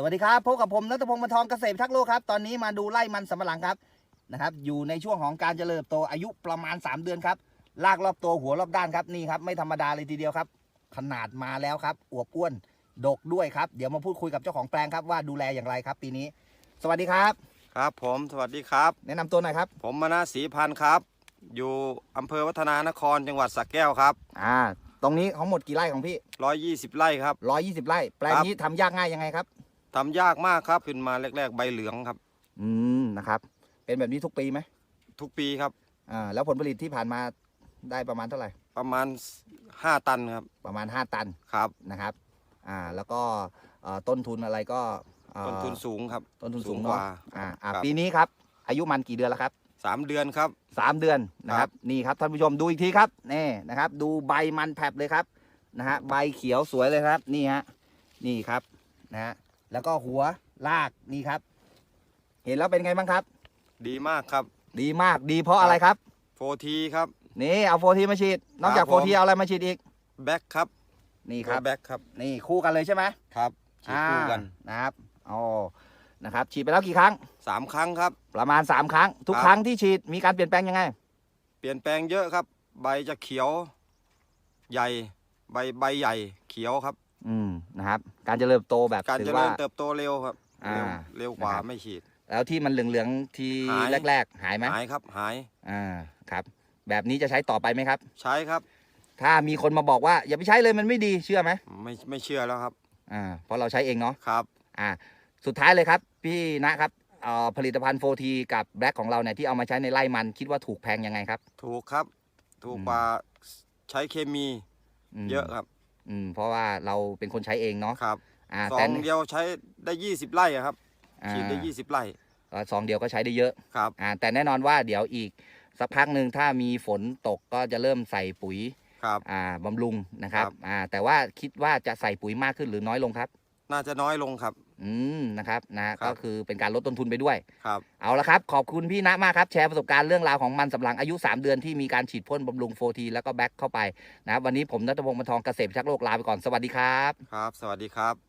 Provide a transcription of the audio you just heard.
สวัสดีครับพบกับผมนัทพงศ์มาทองเกษตรทักษ์โลกครับ ตอนนี้มาดูไร่มันสำปะหลังครับนะครับ อยู่ในช่วงของการเจริญเติบโตอายุประมาณ 3 เดือนครับลากรอบตัวหัวรอบด้านครับนี่ครับไม่ธรรมดาเลยทีเดียวครับ ขนาดมาแล้วครับอวบอ้วนดกด้วยครับ เดี๋ยวมาพูดคุยกับเจ้าของแปลงครับว่าดูแลอย่างไรครับ ปีนี้ สวัสดีครับ ครับผมสวัสดีครับ แนะนำตัวหน่อยครับ ผมมนาศรีพันธ์ครับ อยู่อำเภอวัฒนานครจังหวัดสระแก้วครับ อ่า ตรงนี้ทั้งหมดกี่ไร่ของพี่120 ไร่ครับ 120 ไร่ แปลงนี้ทำยากง่ายยังไงครับ ทำยากมากครับขึ้นมาแรก ๆ ใบเหลืองครับ อืมนะครับ เป็นแบบนี้ทุกปีไหมทุกปีครับ อ่าแล้วผลผลิตที่ผ่านมาได้ประมาณเท่าไหร่ ประมาณ5ตันครับประมาณ 5 ตันครับ นะครับ อ่า แล้วก็เอ่อต้นทุนอะไรก็เอ่อต้นทุนสูงครับ ต้นทุนสูงสูงเนาะกว่าอ่าอ่าครับ ปีนี้ครับ อายุมันกี่เดือนแล้วครับ3เดือนครับ สามเดือนนะคครัรับบนี่ครับท่านผู้ชมดูอีกทีครับนี่นะครับ ดูใบมันแผลบเลยครับนะฮะใบเขียวสวยเลยครับ นี่ฮะนี่ครับนะฮะ แล้วก็หัวลากนี่ครับ เห็นแล้วเป็นไงบ้างครับ ดีมากครับ ดีมากดีเพราะอะไรครับโฟทีครับ นี่เอาโฟทีมาฉีด นอกจากครับโฟผมทีเอาอะไรมาฉีดอีกแบ็คครับ นี่ครับแบ็คครับ นี่คู่กันเลยใช่ไหมครับฉีดคู่กันอ่านะครับอ๋อนะครับ ฉีดไปแล้วกี่ครั้ง3ครั้งครับ ประมาณ3ครั้ง ทุกครับครั้งที่ฉีดมีการเปลี่ยนแปลงยังไง เปลี่ยนแปลงเยอะครับ ใบจะเขียว ใหญ่ ใบใบใหญ่เขียวครับ อืมนะครับ การเจริญโตแบบการถืเจอริว่า ญเติบโตเร็วครับอ่าเร็วเร็วกว่านะครับ ไม่ฉีด แล้วที่มันเหลืองๆทีหาย แรก ๆ หายไหมหายครับหายอ่าครับ แบบนี้จะใช้ต่อไปไหมครับ ใช้ครับ ถ้ามีคนมาบอกว่าอย่าไปใช้เลยมันไม่ดีเชื่อไหมไม่ไม่เชื่อแล้วครับอ่าเพราะเราใช้เองเนาะครับ อ่า สุดท้ายเลยครับ พี่นะครับเอ่อผลิตภัณฑ์โฟทีกับแบล็กของเราเนี่ยที่เอามาใช้ในไร่มันคิดว่าถูกแพงยังไงครับ ถูกครับ ถูกอืมกว่าใช้เคมีมเยอะครับ อืมเพราะว่าเราเป็นคนใช้เองเนาะครับอ่าซอแต่งเดียวใช้ได้ 20 ไร่อะครับอ่าฉีดได้ 20 ไร่ก็ซองเดียวก็ใช้ได้เยอะครับอ่าแต่แน่นอนว่าเดี๋ยวอีกสักพักหนึ่งถ้ามีฝนตกก็จะเริ่มใส่ปุ๋ยครับ อ่าบำรุงนะครับครับ อ่าแต่ว่าคิดว่าจะใส่ปุ๋ยมากขึ้นหรือน้อยลงครับ น่าจะน้อยลงครับ อืมนะครับนะฮะครับก็คือเป็นการลดต้นทุนไปด้วย ครับ เอาละครับ ขอบคุณพี่ณมากครับ แชร์ประสบการณ์เรื่องราวของมันสำปะหลังอายุ 3 เดือนที่มีการฉีดพ่นบำรุงโฟทีแล้วก็แบ็คเข้าไปนะครับวันนี้ผมนัทพงศ์มนทองเกษตรพิทักษ์โลกลาไปก่อนสวัสดีครับ ครับ สวัสดีครับ